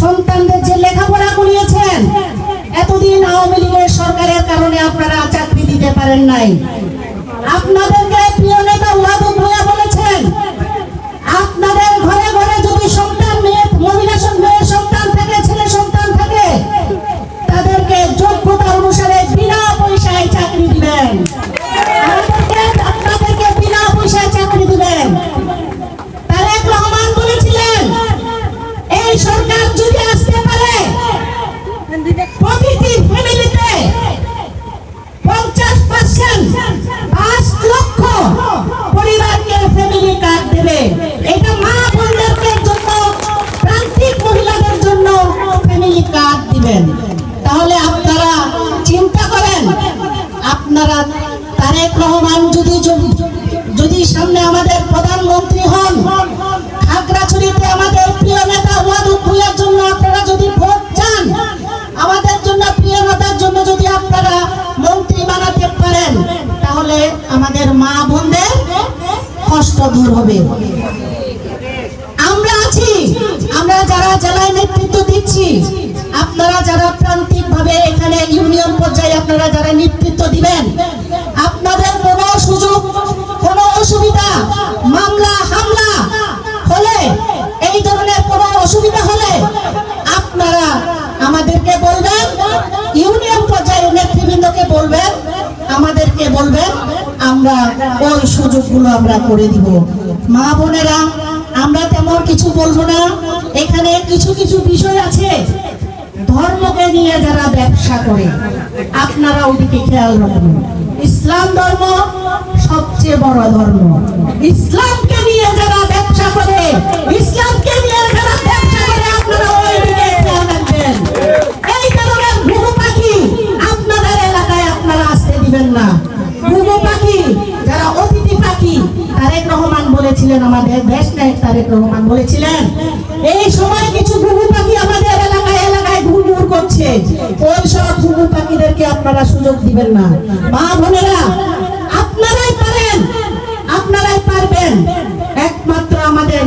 সন্তানদের যে লেখাপড়া করিয়েছেন, এতদিন আওয়ামী লীগের সরকারের কারণে আপনারা চাকরি দিতে পারেন নাই। আপনাদেরকে প্রিয় নেতা সরকার যদি আসতে পারে, প্রতিটি ফ্যামিলিতে পঞ্চাশ পার্সেন্ট পাঁচ লক্ষ পরিবারকে ফ্যামিলি কার্ড দেবে। এটা মা বোনদের জন্য, প্রান্তিক মহিলাদের জন্য ফ্যামিলি কার্ড দিবেন। তাহলে আপনারা চিন্তা করেন, আপনারা তারেক রহমান যদি আমাদের মা বোনদের কষ্ট দূর হবে। আমরা আছি, আমরা যারা জেলায় নেতৃত্ব দিচ্ছি, আপনারা যারা প্রান্তিক ভাবে এখানে ইউনিয়ন পর্যায়ে আপনারা যারা নেতৃত্ব দিবেন, আপনাদের কোনো সুযোগ, কোনো অসুবিধা, মামলা, হামলা হলে, এই ধরনের কোনো অসুবিধা হলে আপনারা আমাদেরকে বলবেন, ইউনিয়ন পর্যায়ে নেতৃবৃন্দকে বলবেন, আমাদেরকে বলবেন আমরা ওই সুযোগগুলো আমরা করে দিব। মা বোনেরা, আমরা তেমন কিছু বলব না। এখানে কিছু কিছু বিষয় আছে। ধর্মকে নিয়ে যারা ব্যবসা করে, আপনারা ওইদিকে খেয়াল রাখবেন ইসলাম ধর্ম সবচেয়ে বড় ধর্ম। ইসলামকে বলেছিলেন, আমাদের দেশ নায়ক তারেক রহমান বলেছিলেন। এই সময় কিছু ঘুঘু পাখি আমাদের এলাকায় এলাকায় ঘুরঘুর করছে। ওই সব ঘুঘু পাখিদেরকে আপনারা সুযোগ দিবেন না। মা বোনেরা, আপনারাই পারেন, আপনারাই পারবেন। একমাত্র আমাদের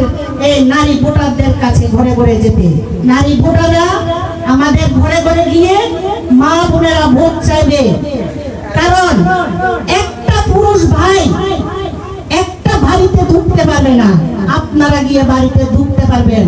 এই নারী ভোটারদের কাছে ঘরে ঘরে যেতে। নারী ভোটাররা আমাদের ঘরে ঘরে গিয়ে মা বোনেরা ভোট চাইবে। কারণ একটা পুরুষ ভাই একটা বাড়িতে ঢুকতে পারবে না আপনারা গিয়ে বাড়িতে ঢুকতে পারবেন।